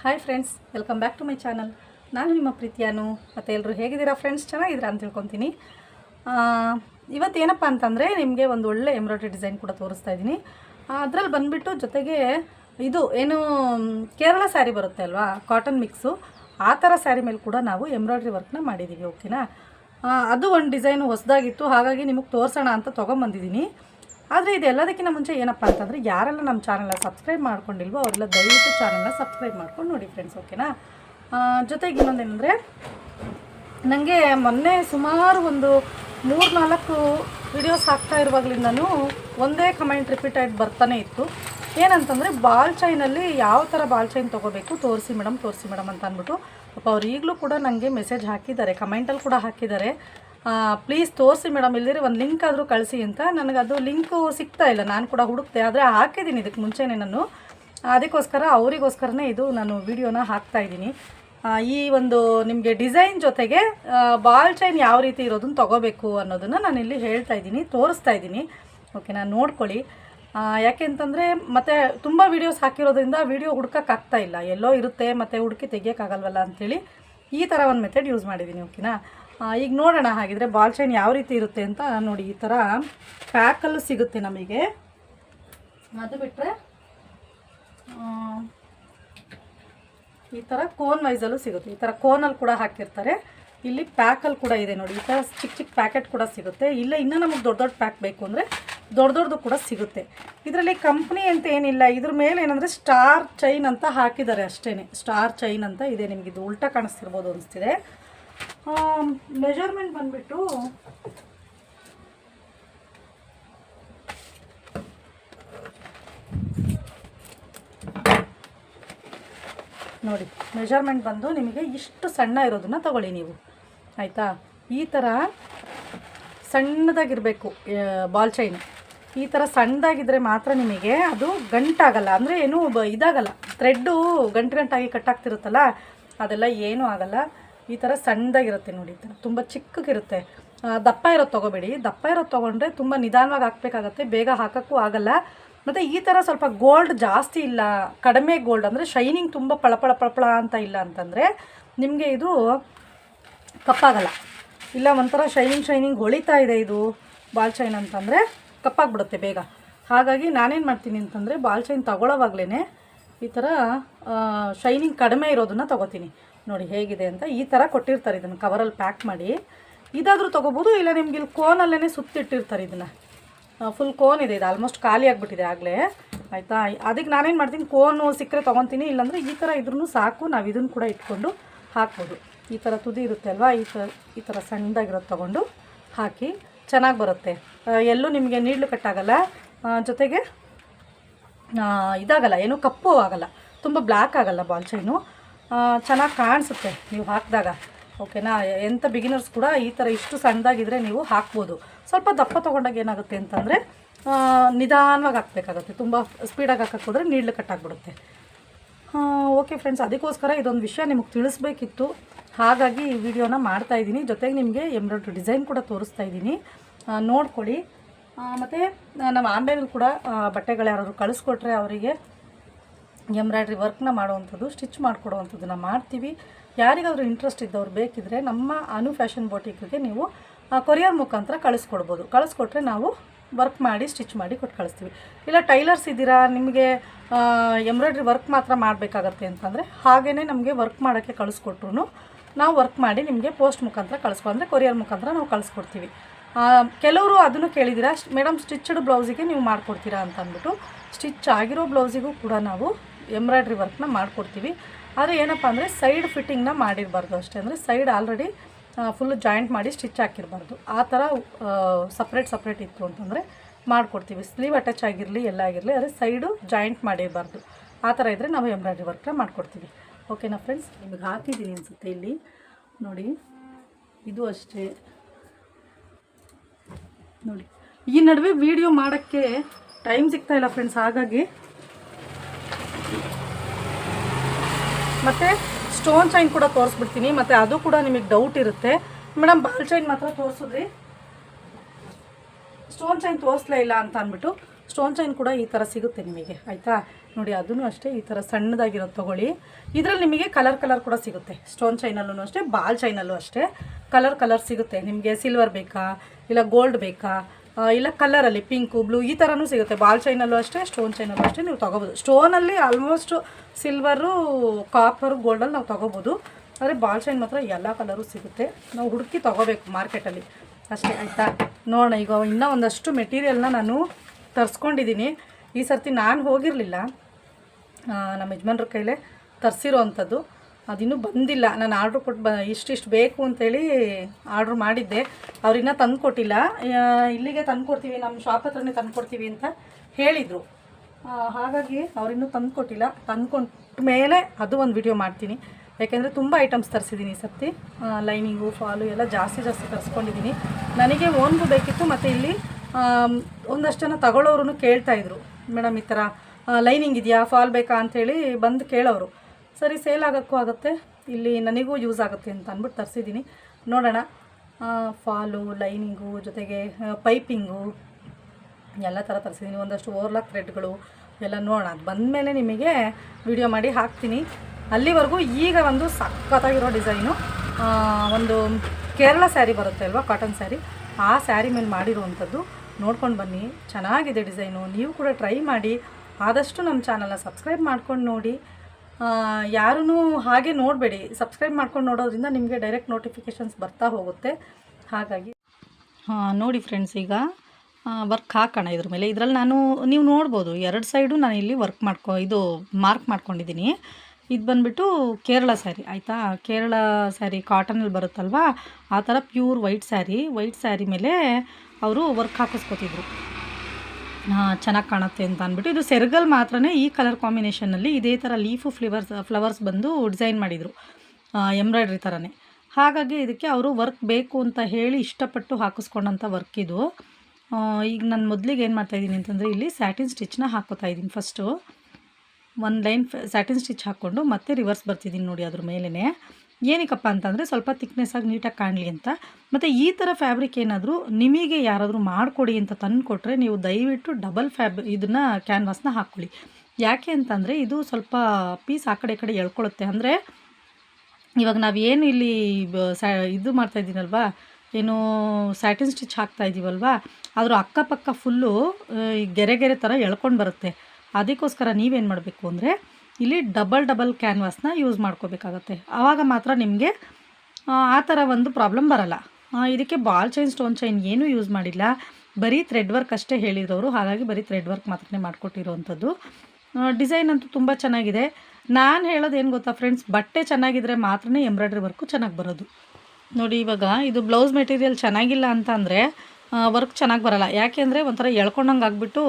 Hi friends welcome back to my channel ನಾನು ನಿಮ್ಮ ಪ್ರೀತಿಯಾನು ಮತ್ತು ಎಲ್ಲರೂ ಹೇಗಿದ್ದೀರಾ ಫ್ರೆಂಡ್ಸ್ ಚೆನ್ನಾಗಿದ್ದೀರಾ ಅಂತ ತಿಳ್ಕೊತೀನಿ. ಇವತ್ತು ಏನಪ್ಪ ಅಂತಂದರೆ ನಿಮಗೆ ಒಂದು ಒಳ್ಳೆ ಎಂಬ್ರಾಯ್ಡ್ರಿ ಡಿಸೈನ್ ಕೂಡ ತೋರಿಸ್ತಾ ಇದ್ದೀನಿ. ಅದರಲ್ಲಿ ಬಂದುಬಿಟ್ಟು ಜೊತೆಗೆ ಇದು ಏನು, ಕೇರಳ ಸ್ಯಾರಿ ಬರುತ್ತೆ ಅಲ್ವಾ? ಕಾಟನ್ ಮಿಕ್ಸು ಆ ಥರ ಸ್ಯಾರಿ ಮೇಲೆ ಕೂಡ ನಾವು ಎಂಬ್ರಾಯ್ಡ್ರಿ ವರ್ಕ್ನ ಮಾಡಿದ್ದೀವಿ ಓಕೆನಾ ಅದು ಒಂದು ಡಿಸೈನು ಹೊಸದಾಗಿತ್ತು, ಹಾಗಾಗಿ ನಿಮಗೆ ತೋರಿಸೋಣ ಅಂತ ತೊಗೊಂಬಂದಿದ್ದೀನಿ. ಆದರೆ ಇದೆಲ್ಲದಕ್ಕಿಂತ ಮುಂಚೆ ಏನಪ್ಪ ಅಂತಂದರೆ ಯಾರೆಲ್ಲ ನಮ್ಮ ಚಾನಲ್ನ ಸಬ್ಸ್ಕ್ರೈಬ್ ಮಾಡ್ಕೊಂಡಿಲ್ವೋ ಅವರೆಲ್ಲ ದಯವಿಟ್ಟು ಚಾನಲ್ನ ಸಬ್ಸ್ಕ್ರೈಬ್ ಮಾಡ್ಕೊಂಡು ನೋಡಿ ಫ್ರೆಂಡ್ಸ್ ಓಕೆನಾ ಜೊತೆಗೆ ಇನ್ನೊಂದೇನೆಂದರೆ ನನಗೆ ಮೊನ್ನೆ ಸುಮಾರು ಒಂದು ಮೂರು ನಾಲ್ಕು ವಿಡಿಯೋಸ್ ಹಾಕ್ತಾ ಇರುವಾಗಲಿಂದನೂ ಒಂದೇ ಕಮೆಂಟ್ ರಿಪೀಟ್ ಆಗಿ ಬರ್ತಾನೆ ಇತ್ತು. ಏನಂತಂದರೆ ಬಾಲ್ ಚೈನಲ್ಲಿ ಯಾವ ಥರ ಬಾಲ್ ಚೈನ್ ತೊಗೋಬೇಕು, ತೋರಿಸಿ ಮೇಡಮ್ ತೋರಿಸಿ ಮೇಡಮ್ ಅಂತ ಅಂದ್ಬಿಟ್ಟು. ಪಾಪ ಅವ್ರು ಈಗಲೂ ಕೂಡ ನನಗೆ ಮೆಸೇಜ್ ಹಾಕಿದ್ದಾರೆ ಕಮೆಂಟಲ್ಲಿ ಕೂಡ ಹಾಕಿದ್ದಾರೆ. ಪ್ಲೀಸ್ ತೋರಿಸಿ ಮೇಡಮ್ ಇಲ್ದಿರಿ ಒಂದು ಲಿಂಕ್ ಆದರೂ ಕಳಿಸಿ ಅಂತ. ನನಗದು ಲಿಂಕು ಸಿಗ್ತಾ ಇಲ್ಲ. ನಾನು ಕೂಡ ಹುಡುಕ್ತೆ ಆದರೆ ಹಾಕಿದ್ದೀನಿ ಇದಕ್ಕೆ ಮುಂಚೆನೇ ನಾನು. ಅದಕ್ಕೋಸ್ಕರ ಅವರಿಗೋಸ್ಕರನೇ ಇದು ನಾನು ವಿಡಿಯೋನ ಹಾಕ್ತಾ ಇದ್ದೀನಿ. ಈ ಒಂದು ನಿಮಗೆ ಡಿಸೈನ್ ಜೊತೆಗೆ ಬಾಲ್ ಚೈನ್ ಯಾವ ರೀತಿ ಇರೋದನ್ನ ತೊಗೋಬೇಕು ಅನ್ನೋದನ್ನು ನಾನು ಇಲ್ಲಿ ಹೇಳ್ತಾ ಇದ್ದೀನಿ, ತೋರಿಸ್ತಾ ಇದ್ದೀನಿ. ಓಕೆನಾ ನೋಡ್ಕೊಳ್ಳಿ. ಯಾಕೆ ಯಾಕೆಂತಂದರೆ ಮತ್ತೆ ತುಂಬ ವೀಡಿಯೋಸ್ ಹಾಕಿರೋದ್ರಿಂದ ವೀಡಿಯೋ ಹುಡ್ಕೋಕ್ಕಾಗ್ತಾ ಇಲ್ಲ. ಎಲ್ಲೋ ಇರುತ್ತೆ, ಮತ್ತು ಹುಡುಕಿ ತೆಗಿಯೋಕ್ಕಾಗಲ್ವಲ್ಲ ಅಂಥೇಳಿ ಈ ಥರ ಒಂದು ಮೆಥಡ್ ಯೂಸ್ ಮಾಡಿದ್ದೀನಿ ಓಕೆನಾ ಈಗ ನೋಡೋಣ ಹಾಗಿದ್ರೆ ಬಾಲ್ ಚೈನ್ ಯಾವ ರೀತಿ ಇರುತ್ತೆ ಅಂತ ನೋಡಿ ಈ ಥರ ಪ್ಯಾಕಲ್ಲೂ ಸಿಗುತ್ತೆ ನಮಗೆ. ಅದು ಬಿಟ್ಟರೆ ಈ ಥರ ಕೋನ್ ವೈಸಲ್ಲೂ ಸಿಗುತ್ತೆ. ಈ ಥರ ಕೋನಲ್ಲಿ ಕೂಡ ಹಾಕಿರ್ತಾರೆ. ಇಲ್ಲಿ ಪ್ಯಾಕಲ್ಲಿ ಕೂಡ ಇದೆ ನೋಡಿ. ಈ ಥರ ಚಿಕ್ಕ ಚಿಕ್ಕ ಪ್ಯಾಕೆಟ್ ಕೂಡ ಸಿಗುತ್ತೆ. ಇಲ್ಲ ಇನ್ನೂ ನಮಗೆ ದೊಡ್ಡ ದೊಡ್ಡ ಪ್ಯಾಕ್ ಬೇಕು ಅಂದರೆ ದೊಡ್ಡ ದೊಡ್ಡದು ಕೂಡ ಸಿಗುತ್ತೆ. ಇದರಲ್ಲಿ ಕಂಪ್ನಿ ಅಂತ ಏನಿಲ್ಲ. ಇದ್ರ ಮೇಲೆ ಏನಂದರೆ ಸ್ಟಾರ್ ಚೈನ್ ಅಂತ ಹಾಕಿದ್ದಾರೆ ಅಷ್ಟೇ ಸ್ಟಾರ್ ಚೈನ್ ಅಂತ ಇದೆ ನಿಮಗೆ. ಇದು ಉಲ್ಟಾ ಕಾಣಿಸ್ತಿರ್ಬೋದು ಅನಿಸ್ತಿದೆ. ಮೆಜರ್ಮೆಂಟ್ ಬಂದುಬಿಟ್ಟು ನೋಡಿ ಮೆಜರ್ಮೆಂಟ್ ಬಂದು ನಿಮಗೆ ಇಷ್ಟು ಸಣ್ಣ ಇರೋದನ್ನ ತಗೊಳ್ಳಿ ನೀವು. ಆಯಿತಾ? ಈ ಥರ ಸಣ್ಣದಾಗಿರಬೇಕು ಬಾಲ್ ಚೈನ್ ಈ ಥರ ಸಣ್ಣದಾಗಿದ್ದರೆ ಮಾತ್ರ ನಿಮಗೆ ಅದು ಗಂಟಾಗಲ್ಲ, ಅಂದರೆ ಏನು ಇದಾಗಲ್ಲ. ಥ್ರೆಡ್ಡು ಗಂಟು ಗಂಟಾಗಿ ಕಟ್ಟಾಗ್ತಿರುತ್ತಲ್ಲ ಅದೆಲ್ಲ ಏನೂ ಆಗಲ್ಲ. ಈ ಥರ ಸಣ್ಣದಾಗಿರುತ್ತೆ ನೋಡಿ ತುಂಬ ಚಿಕ್ಕಗಿರುತ್ತೆ. ದಪ್ಪ ಇರೋದು ತೊಗೋಬೇಡಿ. ದಪ್ಪ ಇರೋದು ತೊಗೊಂಡ್ರೆ ತುಂಬ ನಿಧಾನವಾಗಿ ಹಾಕಬೇಕಾಗತ್ತೆ. ಬೇಗ ಹಾಕೋಕ್ಕೂ ಆಗಲ್ಲ. ಮತ್ತು ಈ ಥರ ಸ್ವಲ್ಪ ಗೋಲ್ಡ್ ಜಾಸ್ತಿ ಇಲ್ಲ, ಕಡಿಮೆ ಗೋಲ್ಡ್ ಅಂದರೆ ಶೈನಿಂಗ್ ತುಂಬ ಪಳಪಳ ಪಳಪಳ ಅಂತ ಇಲ್ಲ ಅಂತಂದರೆ ನಿಮಗೆ ಇದು ಕಪ್ಪಾಗಲ್ಲ. ಇಲ್ಲ, ಒಂಥರ ಶೈನಿಂಗ್ ಶೈನಿಂಗ್ ಹೊಳಿತಾ ಇದೆ ಇದು ಬಾಲ್ ಚೈನ್ ಅಂತಂದರೆ ಕಪ್ಪಾಗ್ಬಿಡುತ್ತೆ ಬೇಗ. ಹಾಗಾಗಿ ನಾನೇನು ಮಾಡ್ತೀನಿ ಅಂತಂದರೆ ಬಾಲ್ ಚೈನ್ ತಗೊಳ್ಳೋವಾಗ್ಲೇ ಈ ಥರ ಶೈನಿಂಗ್ ಕಡಿಮೆ ಇರೋದನ್ನು ತಗೋತೀನಿ. ನೋಡಿ ಹೇಗಿದೆ ಅಂತ ಈ ಥರ ಕೊಟ್ಟಿರ್ತಾರೆ ಇದನ್ನು ಕವರಲ್ಲಿ ಪ್ಯಾಕ್ ಮಾಡಿ. ಇದಾದರೂ ತೊಗೋಬೋದು, ಇಲ್ಲ ನಿಮ್ಗೆ ಇಲ್ಲಿ ಕೋನಲ್ಲೇ ಸುತ್ತಿಟ್ಟಿರ್ತಾರೆ ಇದನ್ನು. ಫುಲ್ ಕೋನ್ ಇದೆ, ಇದು ಆಲ್ಮೋಸ್ಟ್ ಖಾಲಿ ಆಗಿಬಿಟ್ಟಿದೆ ಆಗಲೇ. ಆಯಿತಾ? ಅದಕ್ಕೆ ನಾನೇನು ಮಾಡ್ತೀನಿ ಕೋನು ಸಿಕ್ಕರೆ ತೊಗೊತೀನಿ, ಇಲ್ಲಾಂದರೆ ಈ ಥರ ಇದ್ರೂ ಸಾಕು, ನಾವು ಇದನ್ನು ಕೂಡ ಇಟ್ಕೊಂಡು ಹಾಕ್ಬೋದು. ಈ ಥರ ತುದಿ ಇರುತ್ತೆ ಅಲ್ವಾ? ಈ ಥರ ಈ ಥರ ಸಣ್ಣದಾಗಿರೋದು ತೊಗೊಂಡು ಹಾಕಿ ಚೆನ್ನಾಗಿ ಬರುತ್ತೆ. ಎಲ್ಲೂ ನಿಮಗೆ ನೀಡ್ಲು ಕಟ್ಟಾಗಲ್ಲ. ಜೊತೆಗೆ ಇದಾಗಲ್ಲ, ಏನು ಕಪ್ಪು ಆಗಲ್ಲ. ತುಂಬ ಬ್ಲ್ಯಾಕ್ ಆಗಲ್ಲ ಬಾಲ್ ಚೈನು ಚೆನ್ನಾಗಿ ಕಾಣಿಸುತ್ತೆ ನೀವು ಹಾಕಿದಾಗ. ಓಕೆನಾ? ಎಂಥ ಬಿಗಿನರ್ಸ್ ಕೂಡ ಈ ಥರ ಇಷ್ಟು ಸಣ್ಣದಾಗಿದ್ದರೆ ನೀವು ಹಾಕ್ಬೋದು. ಸ್ವಲ್ಪ ದಪ್ಪ ತೊಗೊಂಡಾಗ ಏನಾಗುತ್ತೆ ಅಂತಂದರೆ ನಿಧಾನವಾಗಿ ಹಾಕಬೇಕಾಗುತ್ತೆ. ತುಂಬ ಸ್ಪೀಡಾಗಿ ಹಾಕಕ್ಕೆ ಹೋದರೆ ನೀಡ್ಲು ಕಟ್ಟಾಗ್ಬಿಡುತ್ತೆ ಓಕೆ ಫ್ರೆಂಡ್ಸ್ ಅದಕ್ಕೋಸ್ಕರ ಇದೊಂದು ವಿಷಯ ನಿಮಗೆ ತಿಳಿಸ್ಬೇಕಿತ್ತು. ಹಾಗಾಗಿ ಈ ವಿಡಿಯೋನ ಮಾಡ್ತಾ ಇದ್ದೀನಿ. ಜೊತೆಗೆ ನಿಮಗೆ ಎಂಬ್ರಾಯ್ಡ್ರಿ ಡಿಸೈನ್ ಕೂಡ ತೋರಿಸ್ತಾ ಇದ್ದೀನಿ. ನೋಡ್ಕೊಳ್ಳಿ. ಮತ್ತು ನಮ್ಮ ಆನ್ಲೈನಲ್ಲಿ ಕೂಡ ಬಟ್ಟೆಗಳು ಯಾರಾದ್ರು ಕಳಿಸ್ಕೊಟ್ರೆ ಅವರಿಗೆ ಎಂಬ್ರಾಯ್ಡ್ರಿ ವರ್ಕ್ನ ಮಾಡುವಂಥದ್ದು, ಸ್ಟಿಚ್ ಮಾಡಿಕೊಡುವಂಥದ್ದನ್ನ ಮಾಡ್ತೀವಿ. ಯಾರಿಗಾದರೂ ಇಂಟ್ರೆಸ್ಟ್ ಇದ್ದವ್ರು ಬೇಕಿದ್ದರೆ ನಮ್ಮ ಅನು ಫ್ಯಾಷನ್ ಬೋಟಿಕ್ಗೆ ನೀವು ಕೊರಿಯರ್ ಮುಖಾಂತರ ಕಳಿಸ್ಕೊಡ್ಬೋದು. ಕಳಿಸ್ಕೊಟ್ರೆ ನಾವು ವರ್ಕ್ ಮಾಡಿ ಸ್ಟಿಚ್ ಮಾಡಿ ಕೊಟ್ಟು ಕಳಿಸ್ತೀವಿ. ಇಲ್ಲ ಟೈಲರ್ಸ್ ಇದ್ದೀರಾ, ನಿಮಗೆ ಎಂಬ್ರಾಯ್ಡ್ರಿ ವರ್ಕ್ ಮಾತ್ರ ಮಾಡಬೇಕಾಗತ್ತೆ ಅಂತಂದರೆ ಹಾಗೇ ನಮಗೆ ವರ್ಕ್ ಮಾಡೋಕ್ಕೆ ಕಳಿಸ್ಕೊಟ್ರು ನಾವು ವರ್ಕ್ ಮಾಡಿ ನಿಮಗೆ ಪೋಸ್ಟ್ ಮುಖಾಂತರ ಕಳಿಸ್ಕೊ, ಅಂದರೆ ಕೊರಿಯರ್ ಮುಖಾಂತರ ನಾವು ಕಳಿಸ್ಕೊಡ್ತೀವಿ. ಕೆಲವರು ಅದನ್ನು ಕೇಳಿದ್ದೀರಾ ಮೇಡಮ್ ಸ್ಟಿಚ್ಡ್ ಬ್ಲೌಸಿಗೆ ನೀವು ಮಾಡಿಕೊಡ್ತೀರಾ ಅಂತ ಅಂದ್ಬಿಟ್ಟು ಸ್ಟಿಚ್ ಆಗಿರೋ ಬ್ಲೌಸಿಗೂ ಕೂಡ ನಾವು ಎಂಬ್ರಾಯ್ಡ್ರಿ ವರ್ಕ್ನ ಮಾಡಿಕೊಡ್ತೀವಿ. ಆದರೆ ಏನಪ್ಪ ಅಂದರೆ ಸೈಡ್ ಫಿಟ್ಟಿಂಗ್ನ ಮಾಡಿರಬಾರ್ದು ಅಷ್ಟೇ. ಅಂದರೆ ಸೈಡ್ ಆಲ್ರೆಡಿ ಫುಲ್ ಜಾಯಿಂಟ್ ಮಾಡಿ ಸ್ಟಿಚ್ ಹಾಕಿರಬಾರ್ದು. ಆ ಥರ ಸಪ್ರೇಟ್ ಸಪ್ರೇಟ್ ಇತ್ತು ಅಂತಂದರೆ ಮಾಡಿಕೊಡ್ತೀವಿ. ಸ್ಲೀವ್ ಅಟ್ಯಾಚ್ ಆಗಿರಲಿ, ಎಲ್ಲ ಆಗಿರಲಿ, ಆದರೆ ಸೈಡು ಜಾಯಿಂಟ್ ಮಾಡಿರಬಾರ್ದು. ಆ ಥರ ಇದ್ದರೆ ನಾವು ಎಂಬ್ರಾಯ್ಡ್ರಿ ವರ್ಕ್ನ ಮಾಡಿಕೊಡ್ತೀವಿ. ಓಕೆನಾ ಫ್ರೆಂಡ್ಸ್ ನಿಮಗೆ ಹಾಕಿದ್ದೀನಿ ಅನಿಸುತ್ತೆ ಇಲ್ಲಿ. ನೋಡಿ, ಇದು ಅಷ್ಟೇ. ನೋಡಿ, ಈ ನಡುವೆ ವಿಡಿಯೋ ಮಾಡೋಕ್ಕೆ ಟೈಮ್ ಸಿಗ್ತಾಯಿಲ್ಲ ಫ್ರೆಂಡ್ಸ್ ಹಾಗಾಗಿ ಮತ್ತು ಸ್ಟೋನ್ ಚೈನ್ ಕೂಡ ತೋರಿಸ್ಬಿಡ್ತೀನಿ, ಮತ್ತು ಅದು ಕೂಡ ನಿಮಗೆ ಡೌಟ್ ಇರುತ್ತೆ. ಮೇಡಮ್ ಬಾಲ್ ಚೈನ್ ಮಾತ್ರ ತೋರಿಸಿದ್ರಿ? ಸ್ಟೋನ್ ಚೈನ್ ತೋರಿಸ್ಲೇ ಇಲ್ಲ ಅಂತ ಅಂದ್ಬಿಟ್ಟು ಸ್ಟೋನ್ ಚೈನ್ ಕೂಡ ಈ ಥರ ಸಿಗುತ್ತೆ ನಿಮಗೆ, ಆಯಿತಾ? ನೋಡಿ ಅದನ್ನು ಅಷ್ಟೇ, ಈ ಥರ ಸಣ್ಣದಾಗಿರೋದು ತೊಗೊಳ್ಳಿ. ಇದರಲ್ಲಿ ನಿಮಗೆ ಕಲರ್ ಕಲರ್ ಕೂಡ ಸಿಗುತ್ತೆ. ಸ್ಟೋನ್ ಚೈನಲ್ಲೂ ಅಷ್ಟೇ ಬಾಲ್ ಚೈನಲ್ಲೂ ಅಷ್ಟೇ. ಕಲರ್ ಕಲರ್ ಸಿಗುತ್ತೆ. ನಿಮಗೆ ಸಿಲ್ವರ್ ಬೇಕಾ, ಇಲ್ಲ ಗೋಲ್ಡ್ ಬೇಕಾ? ಇಲ್ಲ ಕಲರಲ್ಲಿ ಪಿಂಕು ಬ್ಲೂ ಈ ಥರನೂ ಸಿಗುತ್ತೆ. ಬಾಲ್ ಚೈನಲ್ಲೂ ಅಷ್ಟೇ ಸ್ಟೋನ್ ಚೈನಲ್ಲೂ ಅಷ್ಟೇ ನೀವು ತೊಗೋಬೋದು. ಸ್ಟೋನಲ್ಲಿ ಆಲ್ಮೋಸ್ಟ್ ಸಿಲ್ವರು ಕಾಪರು ಗೋಲ್ಡಲ್ಲಿ ನಾವು ತೊಗೋಬೋದು. ಆದರೆ ಬಾಲ್ ಚೈನ್ ಮಾತ್ರ ಎಲ್ಲ ಕಲರು ಸಿಗುತ್ತೆ. ನಾವು ಹುಡುಕಿ ತೊಗೋಬೇಕು ಮಾರ್ಕೆಟಲ್ಲಿ ಅಷ್ಟೇ, ಆಯಿತಾ? ನೋಡೋಣ, ಈಗ ಇನ್ನೂ ಒಂದಷ್ಟು ಮೆಟೀರಿಯಲ್ನ ನಾನು ತರಿಸ್ಕೊಂಡಿದ್ದೀನಿ ಈ ಸರ್ತಿ ನಾನು ಹೋಗಿರಲಿಲ್ಲ. ನಮ್ಮ ಯಜಮಾನ್ರ ಕೈಲೇ ತರಿಸಿರೋ ಅಂಥದ್ದು. ಅದಿನ್ನೂ ಬಂದಿಲ್ಲ. ನಾನು ಆರ್ಡ್ರ್ ಕೊಟ್ಟು ಬ, ಇಷ್ಟಿಷ್ಟು ಬೇಕು ಅಂತೇಳಿ ಆರ್ಡ್ರ್ ಮಾಡಿದ್ದೆ. ಅವ್ರಿನ್ನ ತಂದು ಕೊಟ್ಟಿಲ್ಲ ಇಲ್ಲಿಗೆ ತಂದು ಕೊಡ್ತೀವಿ ನಮ್ಮ ಶಾಪ್ ಹತ್ರನೇ ತಂದು ಕೊಡ್ತೀವಿ ಅಂತ ಹೇಳಿದರು. ಹಾಗಾಗಿ ಅವರಿನ್ನೂ ತಂದು ಕೊಟ್ಟಿಲ್ಲ ತಂದ್ಕೊಂಡ ಮೇಲೆ ಅದು ಒಂದು ವಿಡಿಯೋ ಮಾಡ್ತೀನಿ. ಯಾಕೆಂದರೆ ತುಂಬ ಐಟಮ್ಸ್ ತರಿಸಿದ್ದೀನಿ ಈ ಸರ್ತಿ. ಲೈನಿಂಗು ಫಾಲು ಎಲ್ಲ ಜಾಸ್ತಿ ಜಾಸ್ತಿ ತರಿಸ್ಕೊಂಡಿದ್ದೀನಿ ನನಗೆ ಓನ್ಗೂ ಬೇಕಿತ್ತು, ಮತ್ತು ಇಲ್ಲಿ ಒಂದಷ್ಟು ಜನ ತಗೊಳ್ಳೋರು ಕೇಳ್ತಾಯಿದ್ರು ಮೇಡಮ್, ಈ ಥರ ಲೈನಿಂಗ್ ಇದೆಯಾ? ಫಾಲ್ ಬೇಕಾ? ಅಂಥೇಳಿ ಬಂದು ಕೇಳೋರು. ಸರಿ ಸೇಲ್ ಆಗೋಕ್ಕೂ ಆಗುತ್ತೆ. ಇಲ್ಲಿ ನನಗೂ ಯೂಸ್ ಆಗುತ್ತೆ ಅಂತ ಅಂದ್ಬಿಟ್ಟು ತರಿಸಿದ್ದೀನಿ. ನೋಡೋಣ. ಫಾಲು ಲೈನಿಂಗು ಜೊತೆಗೆ ಪೈಪಿಂಗು ಎಲ್ಲ ಥರ ತರಿಸಿದ್ದೀನಿ. ಒಂದಷ್ಟು ಓವರ್ಲಾಕ್ ಥ್ರೆಡ್ಗಳು ಎಲ್ಲ ನೋಡೋಣ. ಅದು ಬಂದಮೇಲೆ ನಿಮಗೆ ವಿಡಿಯೋ ಮಾಡಿ ಹಾಕ್ತೀನಿ. ಅಲ್ಲಿವರೆಗೂ ಈಗ ಒಂದು ಸಖತ್ತಾಗಿರೋ ಡಿಸೈನು ಒಂದು ಕೇರಳ ಸ್ಯಾರಿ ಬರುತ್ತೆ ಅಲ್ವಾ ಕಾಟನ್ ಸ್ಯಾರಿ ಆ ಸ್ಯಾರಿ ಮೇಲೆ ಮಾಡಿರುವಂಥದ್ದು ನೋಡ್ಕೊಂಡು ಬನ್ನಿ. ಚೆನ್ನಾಗಿದೆ ಡಿಸೈನು ನೀವು ಕೂಡ ಟ್ರೈ ಮಾಡಿ. ಆದಷ್ಟು ನಮ್ಮ ಚಾನಲ್ನ ಸಬ್ಸ್ಕ್ರೈಬ್ ಮಾಡ್ಕೊಂಡು ನೋಡಿ. ಯಾರೂ ಹಾಗೆ ನೋಡಬೇಡಿ. ಸಬ್ಸ್ಕ್ರೈಬ್ ಮಾಡ್ಕೊಂಡು ನೋಡೋದ್ರಿಂದ ನಿಮಗೆ ಡೈರೆಕ್ಟ್ ನೋಟಿಫಿಕೇಷನ್ಸ್ ಬರ್ತಾ ಹೋಗುತ್ತೆ. ಹಾಗಾಗಿ ನೋಡಿ ಫ್ರೆಂಡ್ಸ್ ಈಗ ವರ್ಕ್ ಹಾಕೋಣ ಇದ್ರ ಮೇಲೆ. ಇದರಲ್ಲಿ ನಾನು, ನೀವು ನೋಡ್ಬೋದು, ಎರಡು ಸೈಡು ನಾನು ಇಲ್ಲಿ ವರ್ಕ್ ಮಾಡ್ಕೊ, ಇದು ಮಾರ್ಕ್ ಮಾಡ್ಕೊಂಡಿದ್ದೀನಿ. ಇದು ಬಂದುಬಿಟ್ಟು ಕೇರಳ ಸ್ಯಾರಿ ಆಯಿತಾ? ಕೇರಳ ಸ್ಯಾರಿ ಕಾಟನಲ್ಲಿ ಬರುತ್ತಲ್ವಾ? ಆ ಥರ pure white sari white sari ಮೇಲೆ ಅವರು ವರ್ಕ್ ಹಾಕಿಸ್ಕೊತಿದ್ರು. ಚೆನ್ನಾಗಿ ಕಾಣುತ್ತೆ ಅಂತ ಅಂದ್ಬಿಟ್ಟು. ಇದು ಸೆರ್ಗಲ್ ಮಾತ್ರನೇ ಈ ಕಲರ್ ಕಾಂಬಿನೇಷನಲ್ಲಿ ಇದೇ ಥರ ಲೀಫು ಫ್ಲಿವರ್ಸ್ ಫ್ಲವರ್ಸ್ ಬಂದು ಡಿಸೈನ್ ಮಾಡಿದರು. ಎಂಬ್ರಾಯ್ಡ್ರಿ ಥರನೇ ಹಾಗಾಗಿ ಇದಕ್ಕೆ ಅವರು ವರ್ಕ್ ಬೇಕು ಅಂತ ಹೇಳಿ ಇಷ್ಟಪಟ್ಟು ಹಾಕಿಸ್ಕೊಂಡಂಥ ವರ್ಕ್ ಇದು. ಈಗ ನಾನು ಮೊದಲಿಗೆ ಏನು ಮಾಡ್ತಾಯಿದ್ದೀನಿ ಅಂತಂದರೆ ಇಲ್ಲಿ ಸ್ಯಾಟಿನ್ ಸ್ಟಿಚ್ನ ಹಾಕೋತಾ ಇದ್ದೀನಿ ಫಸ್ಟು ಒಂದು ಲೈನ್ ಸ್ಯಾಟಿನ್ ಸ್ಟಿಚ್ ಹಾಕ್ಕೊಂಡು ಮತ್ತೆ ರಿವರ್ಸ್ ಬರ್ತಿದ್ದೀನಿ ನೋಡಿ ಅದ್ರ ಮೇಲೇ ಏನಕ್ಕಪ್ಪ ಅಂತಂದರೆ ಸ್ವಲ್ಪ ಆಗಿ ನೀಟಾಗಿ ಕಾಣಲಿ ಅಂತ. ಮತ್ತು ಈ ಥರ ಫ್ಯಾಬ್ರಿಕ್ ಏನಾದರೂ ನಿಮಗೆ ಯಾರಾದರೂ ಮಾಡಿಕೊಡಿ ಅಂತ ತಂದು ಕೊಟ್ಟರೆ ನೀವು ದಯವಿಟ್ಟು ಡಬಲ್ ಫ್ಯಾಬ್ ಇದನ್ನು ಕ್ಯಾನ್ವಾಸ್ನ ಹಾಕ್ಕೊಳ್ಳಿ. ಯಾಕೆ ಅಂತಂದರೆ ಇದು ಸ್ವಲ್ಪ ಪೀಸ್ ಆ ಕಡೆ ಕಡೆ ಎಳ್ಕೊಳ್ಳುತ್ತೆ ಅಂದರೆ ಇವಾಗ ನಾವು ಏನು ಇಲ್ಲಿ ಸ್ಯಾ ಇದು ಮಾಡ್ತಾ ಇದ್ದೀನಲ್ವಾ? ಏನು ಸ್ಯಾಟಿನ್ ಸ್ಟಿಚ್ ಹಾಕ್ತಾ ಇದ್ದೀವಲ್ವಾ ಅದರ ಅಕ್ಕಪಕ್ಕ ಫುಲ್ಲು ಗೆರೆ ಗೆರೆ ಥರ ಎಳ್ಕೊಂಡು ಬರುತ್ತೆ. ಅದಕ್ಕೋಸ್ಕರ ನೀವೇನು ಮಾಡಬೇಕು ಅಂದರೆ ಇಲ್ಲಿ ಡಬಲ್ ಡಬಲ್ ಕ್ಯಾನ್ವಾಸ್ನ ಯೂಸ್ ಮಾಡ್ಕೋಬೇಕಾಗತ್ತೆ. ಆವಾಗ ಮಾತ್ರ ನಿಮಗೆ, ಆ ಥರ ಒಂದು ಪ್ರಾಬ್ಲಮ್ ಬರಲ್ಲ. ಇದಕ್ಕೆ ಬಾಲ್ ಚೈನ್, ಸ್ಟೋನ್ ಚೈನ್ ಏನೂ ಯೂಸ್ ಮಾಡಿಲ್ಲ. ಬರೀ ಥ್ರೆಡ್ ವರ್ಕ್ ಅಷ್ಟೇ ಹೇಳಿರೋರು ಹಾಗಾಗಿ ಬರೀ ಥ್ರೆಡ್ ವರ್ಕ್ ಮಾತ್ರನೇ ಮಾಡಿಕೊಟ್ಟಿರೋವಂಥದ್ದು ಡಿಸೈನ್ ಅಂತೂ ತುಂಬ ಚೆನ್ನಾಗಿದೆ. ನಾನು ಹೇಳೋದು ಏನು ಗೊತ್ತಾ ಫ್ರೆಂಡ್ಸ್, ಬಟ್ಟೆ ಚೆನ್ನಾಗಿದ್ರೆ ಮಾತ್ರನೇ ಎಂಬ್ರಾಯ್ಡ್ರಿ ವರ್ಕು ಚೆನ್ನಾಗಿ ಬರೋದು. ನೋಡಿ, ಇವಾಗ ಇದು ಬ್ಲೌಸ್ ಮೆಟೀರಿಯಲ್ ಚೆನ್ನಾಗಿಲ್ಲ ಅಂತ ಅಂದರೆ ವರ್ಕ್ ಚೆನ್ನಾಗಿ ಬರಲ್ಲ. ಯಾಕೆ ಅಂದರೆ ಒಂಥರ ಎಳ್ಕೊಂಡಂಗೆ ಆಗಿಬಿಟ್ಟು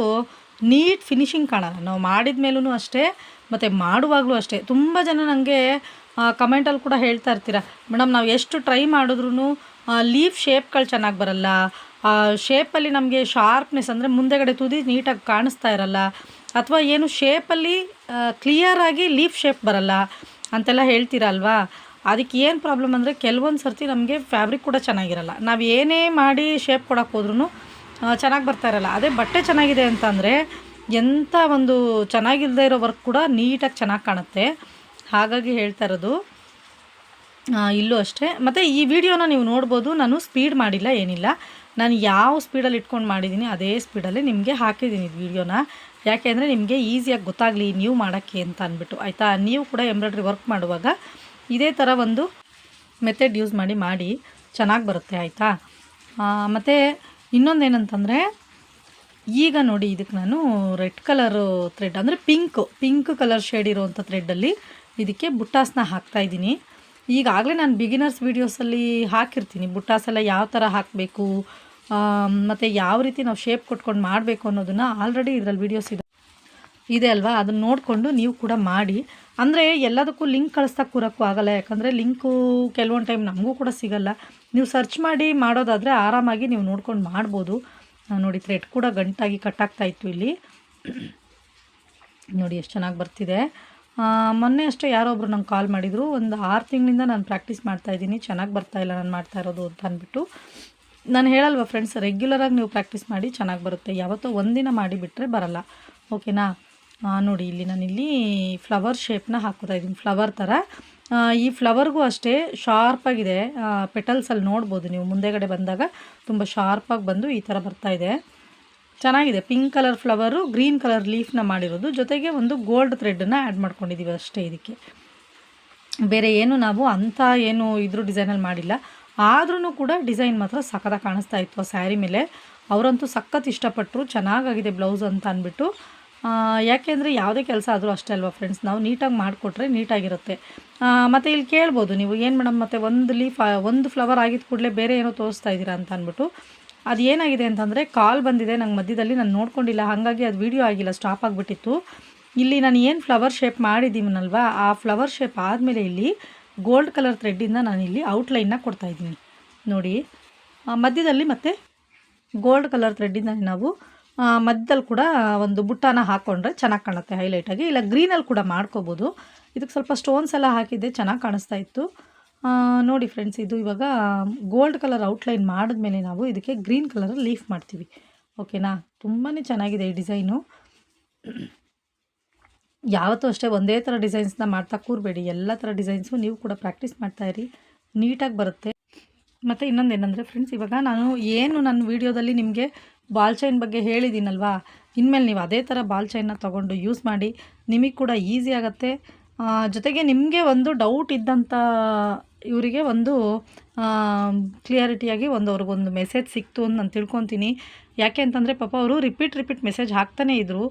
ನೀಟ್ ಫಿನಿಶಿಂಗ್ ಕಾಣಲ್ಲ. ನಾವು ಮಾಡಿದ ಮೇಲೂ ಅಷ್ಟೇ ಮತ್ತು ಮಾಡುವಾಗಲೂ ಅಷ್ಟೇ. ತುಂಬ ಜನ ನನಗೆ ಕಮೆಂಟಲ್ಲಿ ಕೂಡ ಹೇಳ್ತಾ ಇರ್ತೀರ, ಮೇಡಮ್, ನಾವು ಎಷ್ಟು ಟ್ರೈ ಮಾಡಿದ್ರೂ ಲೀಫ್ ಶೇಪ್ಗಳು ಚೆನ್ನಾಗಿ ಬರಲ್ಲ. ಶೇಪಲ್ಲಿ ನಮಗೆ ಶಾರ್ಪ್ನೆಸ್ ಅಂದರೆ ಮುಂದೆಗಡೆ ತುದಿ ನೀಟಾಗಿ ಕಾಣಿಸ್ತಾ ಇರಲ್ಲ. ಅಥವಾ ಏನು ಶೇಪಲ್ಲಿ ಕ್ಲಿಯರಾಗಿ ಲೀಫ್ ಶೇಪ್ ಬರಲ್ಲ. ಅಂತೆಲ್ಲ ಹೇಳ್ತೀರಾ ಅಲ್ವಾ? ಅದಕ್ಕೆ ಏನು ಪ್ರಾಬ್ಲಮ್ ಅಂದರೆ ಕೆಲವೊಂದು ಸರ್ತಿ ನಮಗೆ ಫ್ಯಾಬ್ರಿಕ್ ಕೂಡ ಚೆನ್ನಾಗಿರಲ್ಲ. ನಾವು ಏನೇ ಮಾಡಿ ಶೇಪ್ ಕೊಡೋಕೆ ಹೋದ್ರೂ ಚೆನ್ನಾಗಿ ಬರ್ತಾ ಇರಲ್ಲ. ಅದೇ ಬಟ್ಟೆ ಚೆನ್ನಾಗಿದೆ ಅಂತಂದರೆ ಎಂಥ ಒಂದು ಚೆನ್ನಾಗಿಲ್ಲದೆ ಇರೋ ವರ್ಕ್ ಕೂಡ ನೀಟಾಗಿ ಚೆನ್ನಾಗಿ ಕಾಣುತ್ತೆ. ಹಾಗಾಗಿ ಹೇಳ್ತಾ ಇರೋದು ಇಲ್ಲೂ ಅಷ್ಟೇ. ಮತ್ತು ಈ ವಿಡಿಯೋನ ನೀವು ನೋಡ್ಬೋದು, ನಾನು ಸ್ಪೀಡ್ ಮಾಡಿಲ್ಲ, ಏನಿಲ್ಲ. ನಾನು ಯಾವ ಸ್ಪೀಡಲ್ಲಿ ಇಟ್ಕೊಂಡು ಮಾಡಿದ್ದೀನಿ ಅದೇ ಸ್ಪೀಡಲ್ಲಿ ನಿಮಗೆ ಹಾಕಿದ್ದೀನಿ ಇದು ವಿಡಿಯೋನ. ಯಾಕೆ ಅಂದರೆ ನಿಮಗೆ ಈಸಿಯಾಗಿ ಗೊತ್ತಾಗಲಿ ನೀವು ಮಾಡೋಕ್ಕೆ ಅಂತ ಅಂದ್ಬಿಟ್ಟು. ಆಯಿತಾ? ನೀವು ಕೂಡ ಎಂಬ್ರಾಯ್ಡ್ರಿ ವರ್ಕ್ ಮಾಡುವಾಗ ಇದೇ ಥರ ಒಂದು ಮೆಥಡ್ ಯೂಸ್ ಮಾಡಿ ಮಾಡಿ ಚೆನ್ನಾಗಿ ಬರುತ್ತೆ, ಆಯಿತಾ? ಮತ್ತು ಇನ್ನೊಂದೇನಂತಂದರೆ ಈಗ ನೋಡಿ ಇದಕ್ಕೆ ನಾನು ರೆಡ್ ಕಲರು ಥ್ರೆಡ್ ಅಂದರೆ ಪಿಂಕ್ ಪಿಂಕ್ ಕಲರ್ ಶೇಡ್ ಇರೋವಂಥ ಥ್ರೆಡ್ಡಲ್ಲಿ ಇದಕ್ಕೆ ಬುಟ್ಟಾಸನ್ನ ಹಾಕ್ತಾ ಇದ್ದೀನಿ. ಈಗಾಗಲೇ ನಾನು ಬಿಗಿನರ್ಸ್ ವೀಡಿಯೋಸಲ್ಲಿ ಹಾಕಿರ್ತೀನಿ. ಬುಟ್ಟಾಸೆಲ್ಲ ಯಾವ ಥರ ಹಾಕಬೇಕು ಮತ್ತು ಯಾವ ರೀತಿ ನಾವು ಶೇಪ್ ಕೊಟ್ಕೊಂಡು ಮಾಡಬೇಕು ಅನ್ನೋದನ್ನು ಆಲ್ರೆಡಿ ಇದರಲ್ಲಿ ವೀಡಿಯೋಸ್ ಇದೆ. ಇದೆ ಅಲ್ವಾ? ಅದನ್ನು ನೋಡಿಕೊಂಡು ನೀವು ಕೂಡ ಮಾಡಿ. ಅಂದರೆ ಎಲ್ಲದಕ್ಕೂ ಲಿಂಕ್ ಕಳಿಸ್ತಾ ಕೂರೋಕ್ಕೂ ಆಗಲ್ಲ. ಯಾಕಂದರೆ ಲಿಂಕು ಕೆಲವೊಂದು ಟೈಮ್ ನಮಗೂ ಕೂಡ ಸಿಗಲ್ಲ. ನೀವು ಸರ್ಚ್ ಮಾಡಿ ಮಾಡೋದಾದರೆ ಆರಾಮಾಗಿ ನೀವು ನೋಡ್ಕೊಂಡು ಮಾಡ್ಬೋದು. ಆ, ನೋಡಿ ಥ್ರೆಡ್ ಕೂಡ ಗಂಟಾಗಿ ಕಟ್ಟಾಗ್ತಾ ಇತ್ತು ಇಲ್ಲಿ. ನೋಡಿ ಎಷ್ಟು ಚೆನ್ನಾಗಿ ಬರ್ತಿದೆ. ಮೊನ್ನೆ ಅಷ್ಟೇ ಯಾರೋ ಒಬ್ರು ನಂಗೆ ಕಾಲ್ ಮಾಡಿದರು. ಒಂದು ಆರು ತಿಂಗಳಿಂದ ನಾನು ಪ್ರಾಕ್ಟೀಸ್ ಮಾಡ್ತಾ ಇದ್ದೀನಿ. ಚೆನ್ನಾಗಿ ಬರ್ತಾ ಇಲ್ಲ ನಾನು ಮಾಡ್ತಾ ಇರೋದು ಅಂತ ಅಂದ್ಬಿಟ್ಟು. ನಾನು ಹೇಳಲ್ವ ಫ್ರೆಂಡ್ಸ್ ರೆಗ್ಯುಲರಾಗಿ ನೀವು ಪ್ರಾಕ್ಟೀಸ್ ಮಾಡಿ ಚೆನ್ನಾಗಿ ಬರುತ್ತೆ. ಯಾವತ್ತೋ ಒಂದಿನ ಮಾಡಿಬಿಟ್ರೆ ಬರಲ್ಲ. ಓಕೆನಾ ನೋಡಿ ಇಲ್ಲಿ ನಾನಿಲ್ಲಿ ಫ್ಲವರ್ ಶೇಪ್ನ ಹಾಕೋತಾ ಇದ್ದೀನಿ. ಫ್ಲವರ್ ಥರ ಈ ಫ್ಲವರ್ಗೂ ಅಷ್ಟೇ ಶಾರ್ಪಾಗಿದೆ ಪೆಟಲ್ಸಲ್ಲಿ ನೋಡ್ಬೋದು ನೀವು. ಮುಂದೆಗಡೆ ಬಂದಾಗ ತುಂಬ ಶಾರ್ಪಾಗಿ ಬಂದು ಈ ಥರ ಬರ್ತಾ ಇದೆ. ಚೆನ್ನಾಗಿದೆ. Pink colour flower green colour ಲೀಫ್ನ ಮಾಡಿರೋದು. ಜೊತೆಗೆ ಒಂದು ಗೋಲ್ಡ್ ಥ್ರೆಡ್ಡನ್ನು ಆ್ಯಡ್ ಮಾಡ್ಕೊಂಡಿದ್ದೀವಿ ಅಷ್ಟೇ ಇದಕ್ಕೆ. ಬೇರೆ ಏನು ನಾವು ಅಂಥ ಏನು ಇದ್ರೂ ಡಿಸೈನಲ್ಲಿ ಮಾಡಿಲ್ಲ. ಆದ್ರೂ ಕೂಡ ಡಿಸೈನ್ ಮಾತ್ರ ಸಖತ್ತಾಗಿ ಕಾಣಿಸ್ತಾ ಇತ್ತು ಆ ಸ್ಯಾರಿ ಮೇಲೆ. ಅವರಂತೂ ಸಖತ್ ಇಷ್ಟಪಟ್ಟರು. ಚೆನ್ನಾಗಾಗಿದೆ ಬ್ಲೌಸ್ ಅಂತ ಅಂದ್ಬಿಟ್ಟು. ಯಾಕೆಂದರೆ ಯಾವುದೇ ಕೆಲಸ ಆದರೂ ಅಷ್ಟೇ ಅಲ್ವಾ ಫ್ರೆಂಡ್ಸ್ ನಾವು ನೀಟಾಗಿ ಮಾಡಿಕೊಟ್ರೆ ನೀಟಾಗಿರುತ್ತೆ. ಮತ್ತು ಇಲ್ಲಿ ಕೇಳ್ಬೋದು ನೀವು, ಏನು ಮೇಡಮ್ ಮತ್ತು ಒಂದು ಲೀಫ್ ಒಂದು ಫ್ಲವರ್ ಆಗಿದ ಕೂಡಲೇ ಬೇರೆ ಏನೋ ತೋರಿಸ್ತಾ ಇದ್ದೀರಾ ಅಂತ ಅಂದ್ಬಿಟ್ಟು. ಅದು ಏನಾಗಿದೆ ಅಂತಂದರೆ ಕಾಲ್ ಬಂದಿದೆ, ನಂಗೆ ಮಧ್ಯದಲ್ಲಿ ನಾನು ನೋಡ್ಕೊಂಡಿಲ್ಲ, ಹಾಗಾಗಿ ಅದು ವೀಡಿಯೋ ಆಗಿಲ್ಲ ಸ್ಟಾಪ್ ಆಗಿಬಿಟ್ಟಿತ್ತು. ಇಲ್ಲಿ ನಾನು ಏನು ಫ್ಲವರ್ ಶೇಪ್ ಮಾಡಿದ್ದೀನಲ್ವಾ, ಆ ಫ್ಲವರ್ ಶೇಪ್ ಆದಮೇಲೆ ಇಲ್ಲಿ ಗೋಲ್ಡ್ ಕಲರ್ ಥ್ರೆಡ್ಡಿಂದ ನಾನು ಇಲ್ಲಿ ಔಟ್ಲೈನ್ನ ಕೊಡ್ತಾಯಿದ್ದೀನಿ ನೋಡಿ ಮಧ್ಯದಲ್ಲಿ ಮತ್ತೆ ಗೋಲ್ಡ್ ಕಲರ್ ಥ್ರೆಡ್ಡಿಂದ ನಾವು ಮಧ್ಯದಲ್ಲಿ ಕೂಡ ಒಂದು ಬುಟ್ಟಾನ ಹಾಕ್ಕೊಂಡ್ರೆ ಚೆನ್ನಾಗಿ ಕಾಣುತ್ತೆ ಹೈಲೈಟಾಗಿ ಇಲ್ಲ ಗ್ರೀನಲ್ಲಿ ಕೂಡ ಮಾಡ್ಕೋಬೋದು. ಇದಕ್ಕೆ ಸ್ವಲ್ಪ ಸ್ಟೋನ್ಸ್ ಎಲ್ಲ ಹಾಕಿದ್ದೆ, ಚೆನ್ನಾಗಿ ಕಾಣಿಸ್ತಾ ಇತ್ತು. ನೋಡಿ ಫ್ರೆಂಡ್ಸ್ ಇದು ಇವಾಗ ಗೋಲ್ಡ್ ಕಲರ್ ಔಟ್ಲೈನ್ ಮಾಡಿದ್ಮೇಲೆ ನಾವು ಇದಕ್ಕೆ ಗ್ರೀನ್ ಕಲರ್ ಲೀಫ್ ಮಾಡ್ತೀವಿ. ಓಕೆನಾ ತುಂಬಾ ಚೆನ್ನಾಗಿದೆ ಈ ಡಿಸೈನು ಯಾವತ್ತೂ ಅಷ್ಟೇ ಒಂದೇ ಥರ ಡಿಸೈನ್ಸ್ನ ಮಾಡ್ತಾ ಕೂರಬೇಡಿ. ಎಲ್ಲ ಥರ ಡಿಸೈನ್ಸು ನೀವು ಕೂಡ ಪ್ರಾಕ್ಟೀಸ್ ಮಾಡ್ತಾಯಿರಿ ನೀಟಾಗಿ ಬರುತ್ತೆ. ಮತ್ತು ಇನ್ನೊಂದು ಏನಂದರೆ ಫ್ರೆಂಡ್ಸ್ ಇವಾಗ ನಾನು ಏನು ನನ್ನ ವೀಡಿಯೋದಲ್ಲಿ ನಿಮಗೆ ಬಾಲ್ ಚೈನ್ ಬಗ್ಗೆ ಹೇಳಿದ್ದೀನಲ್ವಾ ಇನ್ಮೇಲೆ ನೀವು ಅದೇ ಥರ ಬಾಲ್ ಚೈನ್ನ ತೊಗೊಂಡು ಯೂಸ್ ಮಾಡಿ, ನಿಮಗೆ ಕೂಡ ಈಸಿ ಆಗುತ್ತೆ. ಜೊತೆಗೆ ನಿಮಗೆ ಒಂದು ಡೌಟ್ ಇದ್ದಂಥ ಇವರಿಗೆ ಒಂದು ಕ್ಲಿಯಾರಿಟಿಯಾಗಿ ಒಂದು ಅವ್ರಿಗೊಂದು ಮೆಸೇಜ್ ಸಿಕ್ತು ಅಂತ ನಾನು ತಿಳ್ಕೊತೀನಿ. ಯಾಕೆ ಅಂತಂದರೆ ಪಾಪ ಅವರು ರಿಪೀಟ್ ರಿಪೀಟ್ ಮೆಸೇಜ್ ಹಾಕ್ತಾನೇ ಇದ್ದರು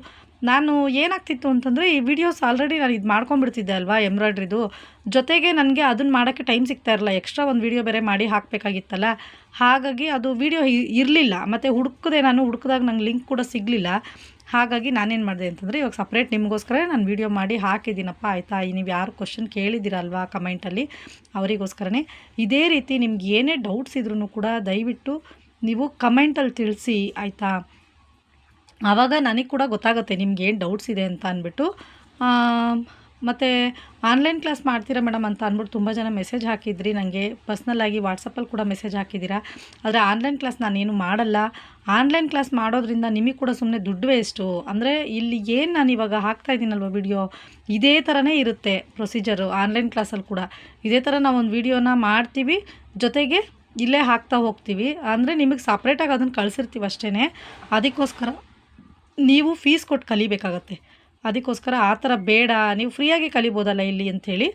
ನಾನು ಏನಾಗ್ತಿತ್ತು ಅಂತಂದರೆ, ಈ ವಿಡಿಯೋಸ್ ಆಲ್ರೆಡಿ ನಾನು ಇದು ಮಾಡ್ಕೊಂಡ್ಬಿಡ್ತಿದ್ದೆ ಅಲ್ವಾ ಎಂಬ್ರಾಯ್ಡ್ರಿದು. ಜೊತೆಗೆ ನನಗೆ ಅದನ್ನು ಮಾಡೋಕ್ಕೆ ಟೈಮ್ ಸಿಗ್ತಾ ಇರಲ್ಲ ಎಕ್ಸ್ಟ್ರಾ ಒಂದು ವಿಡಿಯೋ ಬೇರೆ ಮಾಡಿ ಹಾಕಬೇಕಾಗಿತ್ತಲ್ಲ. ಹಾಗಾಗಿ ಅದು ವಿಡಿಯೋ ಇರಲಿಲ್ಲ. ಮತ್ತು ಹುಡುಕಿದೆ ನಾನು, ಹುಡುಕಿದಾಗ ನಂಗೆ ಲಿಂಕ್ ಕೂಡ ಸಿಗಲಿಲ್ಲ. ಹಾಗಾಗಿ ನಾನೇನು ಮಾಡಿದೆ ಅಂತಂದರೆ, ಇವಾಗ ಸಪ್ರೇಟ್ ನಿಮಗೋಸ್ಕರ ನಾನು ವಿಡಿಯೋ ಮಾಡಿ ಹಾಕಿದ್ದೀನಪ್ಪ, ಆಯಿತಾ? ನೀವು ಯಾರು ಕ್ವಶನ್ ಕೇಳಿದ್ದೀರಲ್ವಾ ಕಮೆಂಟಲ್ಲಿ ಅವರಿಗೋಸ್ಕರನೇ. ಇದೇ ರೀತಿ ನಿಮ್ಗೆ ಏನೇ ಡೌಟ್ಸ್ ಇದ್ರೂ ಕೂಡ ದಯವಿಟ್ಟು ನೀವು ಕಮೆಂಟಲ್ಲಿ ತಿಳಿಸಿ, ಆಯಿತಾ? ಆವಾಗ ನನಗೆ ಕೂಡ ಗೊತ್ತಾಗುತ್ತೆ ನಿಮ್ಗೆ ಏನು ಡೌಟ್ಸ್ ಇದೆ ಅಂತ ಅಂದ್ಬಿಟ್ಟು. ಮತ್ತು ಆನ್ಲೈನ್ ಕ್ಲಾಸ್ ಮಾಡ್ತೀರಾ ಮೇಡಮ್ ಅಂತ ಅಂದ್ಬಿಟ್ಟು ತುಂಬ ಜನ ಮೆಸೇಜ್ ಹಾಕಿದ್ರಿ. ನನಗೆ ಪರ್ಸ್ನಲ್ಲಾಗಿ ವಾಟ್ಸಪ್ಪಲ್ಲಿ ಕೂಡ ಮೆಸೇಜ್ ಹಾಕಿದ್ದೀರಾ. ಆದರೆ ಆನ್ಲೈನ್ ಕ್ಲಾಸ್ ನಾನೇನು ಮಾಡಲ್ಲ. ಆನ್ಲೈನ್ ಕ್ಲಾಸ್ ಮಾಡೋದ್ರಿಂದ ನಿಮಗೆ ಕೂಡ ಸುಮ್ಮನೆ ದುಡ್ಡು ವೇಸ್ಟು ಅಂದರೆ ಇಲ್ಲಿ ಏನು ನಾನು ಇವಾಗ ಹಾಕ್ತಾ ಇದ್ದೀನಲ್ವ ವಿಡಿಯೋ ಇದೇ ಥರನೇ ಇರುತ್ತೆ ಪ್ರೊಸೀಜರು ಆನ್ಲೈನ್ ಕ್ಲಾಸಲ್ಲಿ ಕೂಡ. ಇದೇ ಥರ ನಾವು ಒಂದು ವಿಡಿಯೋನ ಮಾಡ್ತೀವಿ, ಜೊತೆಗೆ ಇಲ್ಲೇ ಹಾಕ್ತಾ ಹೋಗ್ತೀವಿ. ಅಂದರೆ ನಿಮಗೆ ಸಪ್ರೇಟಾಗಿ ಅದನ್ನು ಕಳಿಸಿರ್ತೀವಿ ಅಷ್ಟೇ ಅದಕ್ಕೋಸ್ಕರ ನೀವು ಫೀಸ್ ಕೊಟ್ಟು ಕಲಿಬೇಕಾಗತ್ತೆ. ಅದಕ್ಕೋಸ್ಕರ ಆ ಥರ ಬೇಡ, ನೀವು ಫ್ರೀಯಾಗಿ ಕಲಿಬೋದಲ್ಲ ಇಲ್ಲಿ ಅಂಥೇಳಿ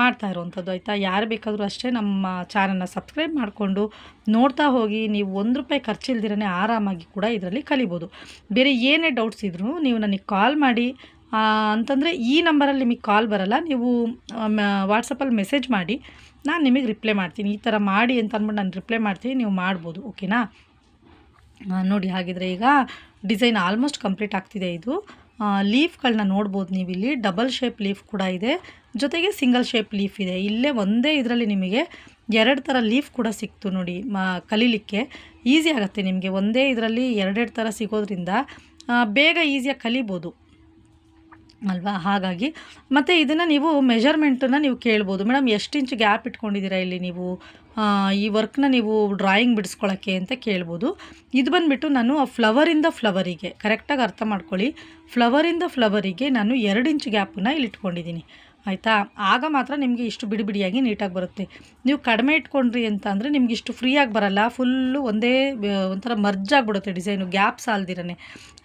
ಮಾಡ್ತಾ ಇರೋವಂಥದ್ದು ಆಯಿತಾ? ಯಾರು ಬೇಕಾದರೂ ಅಷ್ಟೇ ನಮ್ಮ ಚಾನಲ್ನ ಸಬ್ಸ್ಕ್ರೈಬ್ ಮಾಡಿಕೊಂಡು ನೋಡ್ತಾ ಹೋಗಿ, ನೀವು ಒಂದು ರೂಪಾಯಿ ಖರ್ಚಿಲ್ದಿರೇ ಆರಾಮಾಗಿ ಕೂಡ ಇದರಲ್ಲಿ ಕಲಿಬೋದು. ಬೇರೆ ಏನೇ ಡೌಟ್ಸ್ ಇದ್ರೂ ನೀವು ನನಗೆ ಕಾಲ್ ಮಾಡಿ ಅಂತಂದರೆ ಈ ನಂಬರಲ್ಲಿ ನಿಮಗೆ ಕಾಲ್ ಬರಲ್ಲ. ನೀವು ವಾಟ್ಸಪ್ಪಲ್ಲಿ ಮೆಸೇಜ್ ಮಾಡಿ, ನಾನು ನಿಮಗೆ ರಿಪ್ಲೈ ಮಾಡ್ತೀನಿ. ಈ ಥರ ಮಾಡಿ ಅಂತ ಅಂದ್ಬಿಟ್ಟು ನಾನು ರಿಪ್ಲೈ ಮಾಡ್ತೀನಿ, ನೀವು ಮಾಡ್ಬೋದು ಓಕೆನಾ ನೋಡಿ ಹಾಗಿದ್ರೆ ಈಗ ಡಿಸೈನ್ ಆಲ್ಮೋಸ್ಟ್ ಕಂಪ್ಲೀಟ್ ಆಗ್ತಿದೆ ಇದು. ಲೀಫ್ಗಳನ್ನ ನೋಡ್ಬೋದು ನೀವು ಇಲ್ಲಿ ಡಬಲ್ ಶೇಪ್ ಲೀಫ್ ಕೂಡ ಇದೆ. ಜೊತೆಗೆ ಸಿಂಗಲ್ ಶೇಪ್ ಲೀಫ್ ಇದೆ. ಇಲ್ಲೇ ಒಂದೇ ಇದರಲ್ಲಿ ನಿಮಗೆ ಎರಡು ಥರ ಲೀಫ್ ಕೂಡ ಸಿಕ್ತು ನೋಡಿ, ಮ, ಕಲೀಲಿಕ್ಕೆ. ಈಸಿ ಆಗುತ್ತೆ ನಿಮಗೆ. ಒಂದೇ ಇದರಲ್ಲಿ ಎರಡೆರಡು ಥರ ಸಿಗೋದ್ರಿಂದ ಬೇಗ ಈಸಿಯಾಗಿ ಕಲಿಬೋದು. ಅಲ್ವಾ? ಹಾಗಾಗಿ. ಮತ್ತು ಇದನ್ನು ನೀವು ಮೆಜರ್ಮೆಂಟನ್ನು ನೀವು ಕೇಳ್ಬೋದು. ಮೇಡಮ್, ಎಷ್ಟು ಇಂಚು ಗ್ಯಾಪ್ ಇಟ್ಕೊಂಡಿದ್ದೀರಾ ಇಲ್ಲಿ ನೀವು? ಈ ವರ್ಕ್ನ ನೀವು ಡ್ರಾಯಿಂಗ್ ಬಿಡಿಸ್ಕೊಳ್ಳೋಕ್ಕೆ ಅಂತ ಕೇಳ್ಬೋದು. ಇದು ಬಂದುಬಿಟ್ಟು ನಾನು ಆ ಫ್ಲವರಿಂದ ಫ್ಲವರಿಗೆ ಕರೆಕ್ಟಾಗಿ ಅರ್ಥ ಮಾಡ್ಕೊಳ್ಳಿ. ಫ್ಲವರಿಂದ ಫ್ಲವರಿಗೆ ನಾನು ಎರಡು ಇಂಚ್ ಗ್ಯಾಪನ್ನು ಇಲ್ಲಿ ಇಟ್ಕೊಂಡಿದ್ದೀನಿ. ಆಯಿತಾ? ಆಗ ಮಾತ್ರ ನಿಮಗೆ ಇಷ್ಟು ಬಿಡಿ ಬಿಡಿಯಾಗಿ ನೀಟಾಗಿ ಬರುತ್ತೆ. ನೀವು ಕಡಿಮೆ ಇಟ್ಕೊಂಡ್ರಿ ಅಂತ ಅಂದರೆ ನಿಮ್ಗೆ ಇಷ್ಟು ಫ್ರೀಯಾಗಿ ಬರಲ್ಲ. ಫುಲ್ಲು ಒಂದೇ ಒಂಥರ ಮರ್ಜ್ ಆಗಿಬಿಡುತ್ತೆ ಡಿಸೈನು ಗ್ಯಾಪ್ ಸಾಲ್ದಿರನೇ.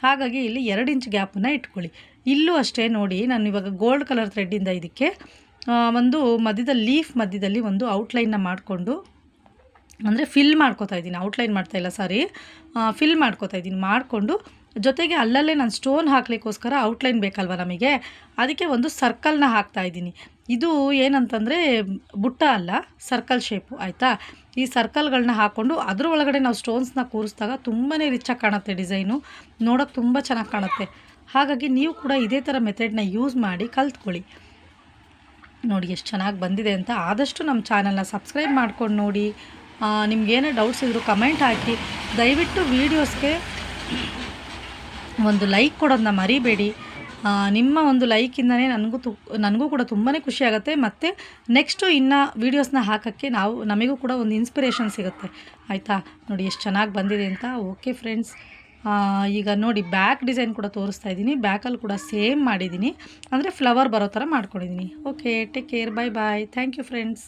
ಹಾಗಾಗಿ ಇಲ್ಲಿ ಎರಡು ಇಂಚ್ ಗ್ಯಾಪನ್ನು ಇಟ್ಕೊಳ್ಳಿ. ಇಲ್ಲೂ ಅಷ್ಟೇ ನೋಡಿ, ನಾನು ಇವಾಗ ಗೋಲ್ಡ್ ಕಲರ್ ಥ್ರೆಡ್ಡಿಂದ ಇದಕ್ಕೆ ಒಂದು ಮಧ್ಯದ ಲೀಫ್ ಮಧ್ಯದಲ್ಲಿ ಒಂದು ಔಟ್ಲೈನ್ನ ಮಾಡಿಕೊಂಡು, ಅಂದರೆ ಫಿಲ್ ಮಾಡ್ಕೋತಾ ಇದ್ದೀನಿ. ಔಟ್ಲೈನ್ ಮಾಡ್ತಾ ಇಲ್ಲ ಸಾರಿ ಫಿಲ್ ಮಾಡ್ಕೋತಾ ಇದ್ದೀನಿ. ಮಾಡಿಕೊಂಡು, ಜೊತೆಗೆ ಅಲ್ಲಲ್ಲೇ ನಾನು ಸ್ಟೋನ್ ಹಾಕ್ಲಿಕ್ಕೋಸ್ಕರ ಔಟ್ಲೈನ್ ಬೇಕಲ್ವ ನಮಗೆ? ಅದಕ್ಕೆ ಒಂದು ಸರ್ಕಲ್ನ ಹಾಕ್ತಾ ಇದ್ದೀನಿ. ಇದು ಏನಂತಂದರೆ ಬುಟ್ಟ ಅಲ್ಲ ಸರ್ಕಲ್ ಶೇಪು ಆಯಿತಾ? ಈ ಸರ್ಕಲ್ಗಳನ್ನ ಹಾಕ್ಕೊಂಡು ಅದ್ರ ಒಳಗಡೆ ನಾವು ಸ್ಟೋನ್ಸ್ನ ಕೂರಿಸಿದಾಗ ತುಂಬಾ ರಿಚಾಗಿ ಕಾಣುತ್ತೆ ಡಿಸೈನು ನೋಡೋಕೆ ತುಂಬ ಚೆನ್ನಾಗಿ ಕಾಣುತ್ತೆ. ಹಾಗಾಗಿ ನೀವು ಕೂಡ ಇದೇ ಥರ ಮೆಥಡ್ನ ಯೂಸ್ ಮಾಡಿ ಕಲ್ತ್ಕೊಳ್ಳಿ. ನೋಡಿ ಎಷ್ಟು ಚೆನ್ನಾಗಿ ಬಂದಿದೆ ಅಂತ ಆದಷ್ಟು ನಮ್ಮ ಚಾನಲ್ನ ಸಬ್ಸ್ಕ್ರೈಬ್ ಮಾಡ್ಕೊಂಡು ನೋಡಿ. ನಿಮ್ಗೇನೇ ಡೌಟ್ಸ್ ಇದ್ದರೂ ಕಮೆಂಟ್ ಹಾಕಿ. ದಯವಿಟ್ಟು ವೀಡಿಯೋಸ್ಗೆ ಒಂದು ಲೈಕ್ ಕೊಡೋದನ್ನ ಮರಿಬೇಡಿ. ನಿಮ್ಮ ಒಂದು ಲೈಕಿಂದನೇ ನನಗೂ ತು, ನನಗೂ ಕೂಡ ತುಂಬಾ ಖುಷಿಯಾಗುತ್ತೆ ಮತ್ತು ನೆಕ್ಸ್ಟು ಇನ್ನು ವೀಡಿಯೋಸ್ನ ಹಾಕೋಕ್ಕೆ ನಾವು, ನಮಗೂ ಕೂಡ ಒಂದು ಇನ್ಸ್ಪಿರೇಷನ್ ಸಿಗುತ್ತೆ. ಆಯಿತಾ? ನೋಡಿ ಎಷ್ಟು ಚೆನ್ನಾಗಿ ಬಂದಿದೆ ಅಂತ. ಓಕೆ ಫ್ರೆಂಡ್ಸ್ ಈಗ ನೋಡಿ ಬ್ಯಾಕ್ ಡಿಸೈನ್ ಕೂಡ ತೋರಿಸ್ತಾ ಇದ್ದೀನಿ. ಬ್ಯಾಕಲ್ಲಿ ಕೂಡ ಸೇಮ್ ಮಾಡಿದ್ದೀನಿ. ಅಂದರೆ ಫ್ಲವರ್ ಬರೋ ಥರ ಮಾಡ್ಕೊಂಡಿದ್ದೀನಿ. Okay take care bye bye thank you friends